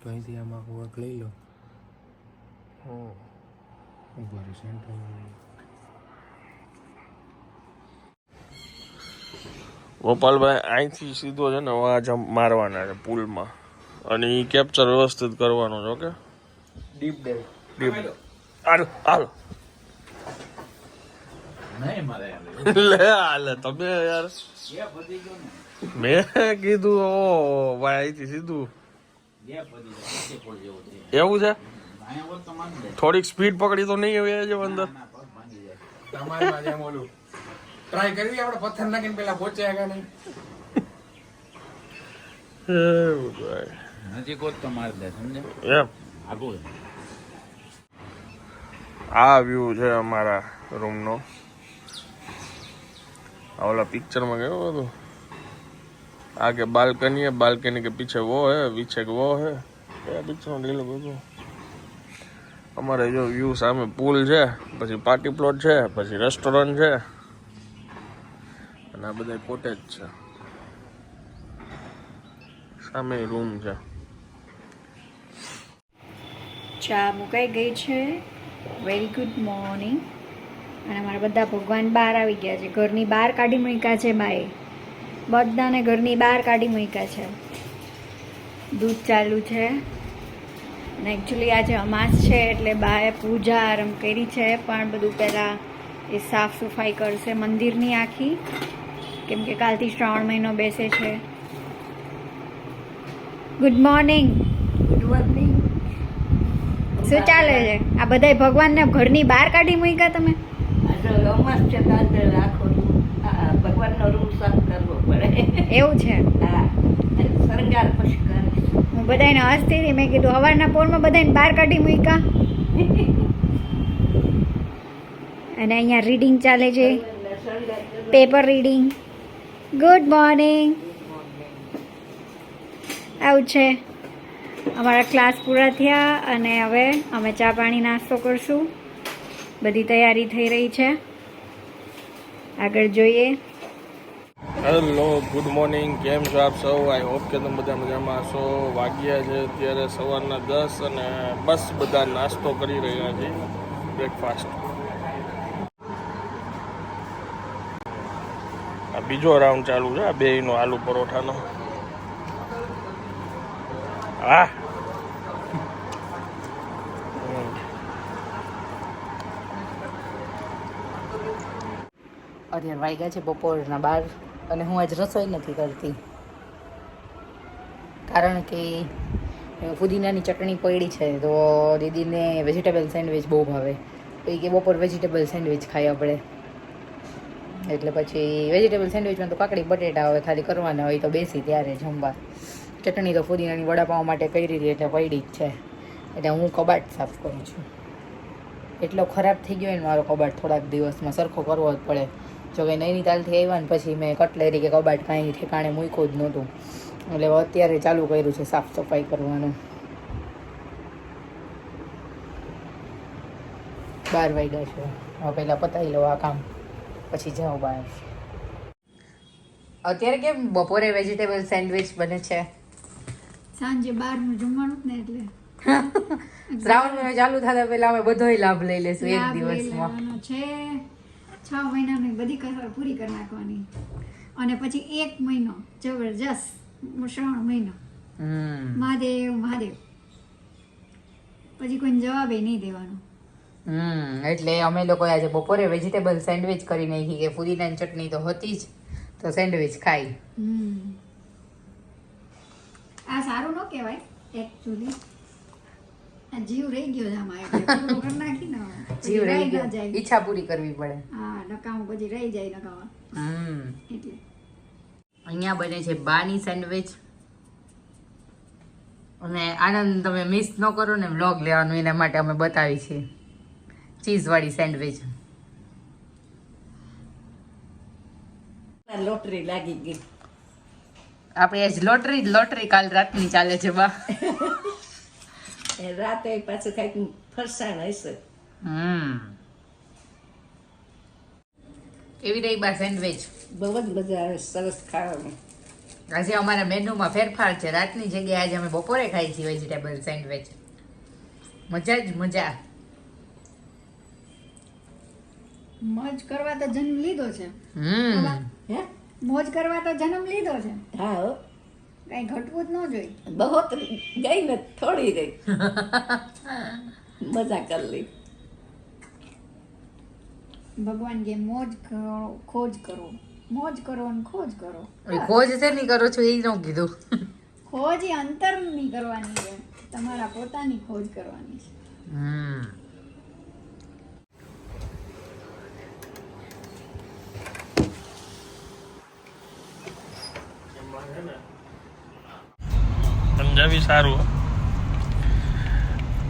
તો અહીંથી આમાં વર્ક લઈ લો. ઊભા રહે સેન્ટરમાં ગોપાલભાઈ અહીંથી સીધો છે ને અવાજ મારવાના છે પુલમાં. અને એ કેપ્ચર વ્યવસ્થિત કરવાનો છે ઓકે? ડીપ ડેવ ડીપ હાલ. હાલ નહીં મારે લે હાલે તમે યાર. મેં કીધું ઓ ભાઈ અહીંથી સીધું. એવું છે? થોડીક સ્પીડ પકડી તો નહીં આવે છે અંદર. ટ્રાય કરવી આપણે? પથ્થર નાખીને પેલા પહોંચ્યા કે નહીં. નજીક હોત તો મારી દે સમજે એમ. આગું આ વ્યૂ છે અમારા રૂમનો ઓલા પિક્ચરમાં કેવું હતું? आगे बालकनी है बालकनी के पीछे वो है पीछे वो है क्या પિક્ચર ડીલ બધું અમારે જો વ્યૂ સામે પુલ છે પછી પાર્ટી પ્લોટ છે પછી રેસ્ટોરન્ટ છે અને આ બધા કોટેજ છે સામે રૂમ છે ચા મુકાઈ ગઈ છે વેરી ગુડ મોર્નિંગ અને અમારા બધા ભગવાન બહાર આવી ગયા છે ઘરની બહાર કાઢી મૂક્યા છે બાએ બધાને ઘરની બહાર કાઢી મૂક્યા છે. દૂધ ચાલુ છે. અને એકચ્યુઅલી આજે અમાસ છે એટલે બાએ પૂજા આરંભ કરી છે પણ બધું પહેલાં એ સાફ સફાઈ કરશે મંદિરની આખી. કેમ કે કાલથી શ્રાવણ મહિનો બેસે છે. ગુડ મોર્નિંગ ગુડ મોર્નિંગ શું ચાલે છે? આ બધાય ભગવાનને ઘરની બહાર કાઢી મૂક્યા તમે? અમાસ છે રાખો. ભગવાનનો રૂપ સાફ કરવો પડે. એવું છે? હા. શણગાર પછી કરીશ. હું બધાને હસતી હતી મેં કીધું સવારના પોરમાં બધાને બહાર કાઢી મૂક્યા અને અહીંયા રીડિંગ ચાલે છે. પેપર રીડિંગ ગુડ મોર્નિંગ આવું છે. અમારા ક્લાસ પૂરા થયા અને હવે અમે ચા પાણી નાસ્તો કરશું. બધી તૈયારી થઈ રહી છે. આગળ જોઈએ. હેલો ગુડ મોર્નિંગ કેમ છો આપ સૌ? આઈ હોપ કે તમે બધા મજામાં હશો. વાગ્યા છે અત્યારે સવારના દસ અને બસ બધા નાસ્તો કરી રહ્યા છે. બ્રેકફાસ્ટ આ બીજો રાઉન્ડ ચાલુ છે, આ બેયનો આલુ પરોઠાનો. હા. અત્યારે વાગ્યા છે બપોરના બાર. અને હું આજ રસોઈ નથી કરતી. કારણ કે ફુદીનાની ચટણી પડી છે, તો દીદીને વેજીટેબલ સેન્ડવિચ બહુ ભાવે. એ કે બપોર વેજીટેબલ સેન્ડવિચ ખાઈ આપણે. એટલે પછી વેજીટેબલ સેન્ડવિચમાં તો કાકડી, બટેટા હવે ખાલી કરવાના હોય તો બેસી ત્યારે જમવા. ચટણી તો ફુદીનાની વડાપાવ માટે કરી હતી, એટલે પડી જ છે. એટલે હું કબાટ સાફ કરું છું. એટલો ખરાબ થઈ ગયો ને મારો કબાટ થોડાક દિવસમાં, સરખો કરવો જ પડે. જો કે નૈનીતાલથી આવ્યા ને પછી મેં કટલેરી કે કબાટ કાંઈ ઠેકાણે મૂક્યું જ નહોતું. એટલે અત્યારે ચાલુ કર્યું છે સાફ સફાઈ કરવાનું. બાર વાગ્યા છે. હવે પહેલાં પતાવી લઉં આ કામ. પછી જાઉં બહાર. અત્યારે કેમ બપોરે વેજીટેબલ સેન્ડવિચ બને છે? સાંજે બહારનું જમવાનું ને એટલે. શ્રાવણ મહિનો ચાલુ થતા પહેલા અમે બધોય લાભ લઈ લેશું એક દિવસમાં. છે. છ મહિનાની બધી કસર પૂરી કરી નાખવાની. અને પછી એક મહિનો જબરજસ્ત શ્રાવણ મહિનો. મહાદેવ મહાદેવ. પછી કોઈને જવાબે નહીં દેવાનો. હમ એટલે અમે લોકો આજે બપોરે વેજીટેબલ સેન્ડવિચ કરી નાખી કે ફુદીનાની ચટણી તો હતી જ તો સેન્ડવિચ ખાઈ. હમ. આ સારું ન કહેવાય એકચ્યુઅલી જીવ રહી ગયો છે આમાં એટલે કરી નાખી ને જીવ રહી ગયો. જાય. ઈચ્છા પૂરી કરવી પડે. હા નકામું પછી રહી જાય નકામા. હમ. એટલે. અહીંયા બને છે બાની સેન્ડવિચ. અને આનંદ તમે મિસ ન કરો ને વ્લોગ લેવાનું એના માટે અમે બતાવી છીએ ચીઝવાળી સેન્ડવિચ. લોટરી લાગી ગઈ. આપણે આજ લોટરી લોટરી કાલ રાતની ચાલે છે બા. એ રાતે પાછું કંઈક ફરસાણ હશે. હમ. કેવી રહી બા સેન્ડવિચ. બહુ જ મજા આવે સરસ ખાવાનું. આજે અમારા મેનુમાં ફેરફાર છે. રાતની જગ્યાએ આજે અમે બપોરે ખાઈ છીએ વેજીટેબલ સેન્ડવિચ. મજા જ મજા. મોજ કરવા તો જન્મ લીધો છે. હમ. હે? મોજ કરવા તો જન્મ લીધો છે. હા હો. કઈ ઘટવું જ ન જોઈ બહોત ગઈ ને થોડી ગઈ મજા કરી લી. ભગવાન કે મોજ કરો ખોજ કરો. મોજ કરો અને ખોજ કરો. ખોજ છે નહીં કરો છો એ ન કીધું. ખોજ એ નહીં કરવાની છે. તમારા પોતાની ખોજ કરવાની છે. હમ. પંજાબી સારું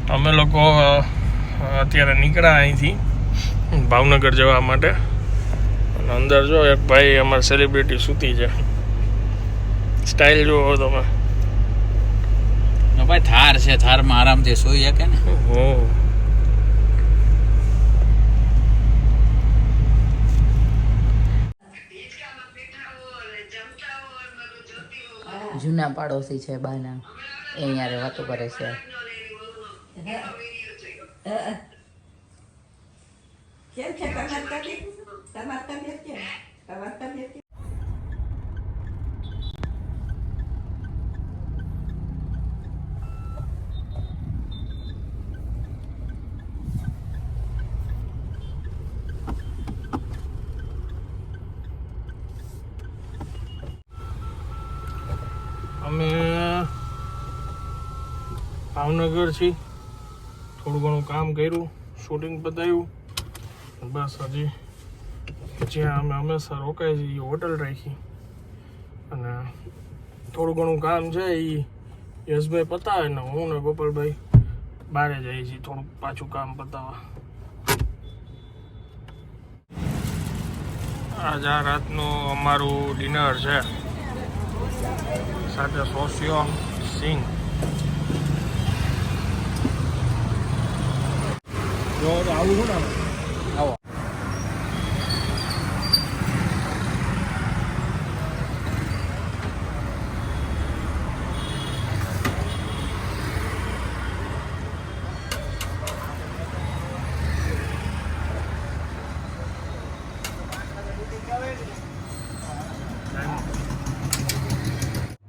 અમે લોકો અત્યારે નીકળ્યા અહીંથી ભાવનગર જવા માટે. અને અંદર જો એક ભાઈ અમારે સેલિબ્રિટી સૂતી છે. સ્ટાઇલ જુઓ તમે. ભાઈ થાર છે થારમાં આરામથી સુઈ શકે ને. હમ. જૂના પાડોશી છે બાના. એ અહીંયા વાતો કરે છે. કેમ છે? તમારી તબિયત કેમ? તમારી તબિયત કેમ? અમે ભાવનગર છી. થોડું ઘણું કામ કર્યું શૂટિંગ બતાવ્યું બસ હજી જ્યાં અમે હંમેશા છીએ એ હોટલ રાખી. અને થોડું ઘણું કામ છે એ યશભાઈ પતાવે ને હું ને ગોપાલભાઈ બહારે જઈએ છીએ થોડુંક પાછું કામ પતાવવા. આજ આ રાતનું અમારું ડિનર છે. સાથે સોસિયો સિંગ જો આવું છું ને? આવો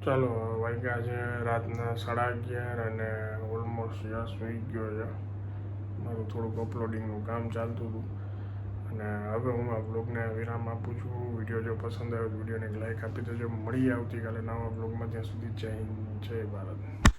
ચાલો, વાગ્યા છે રાતના સાડા અગિયાર અને ઓલમોસ્ટ યસ સુઈ ગયો છે મારું થોડુંક અપલોડિંગનું કામ ચાલતું હતું. અને હવે હું આ બ્લોગને વિરામ આપું છું. વીડિયો જો પસંદ આવ્યો વિડીયોને એક લાઇક આપી દેજો. મળીએ આવતીકાલે નવા બ્લોગમાં ત્યાં સુધી જય હિન્દ, જય ભારત.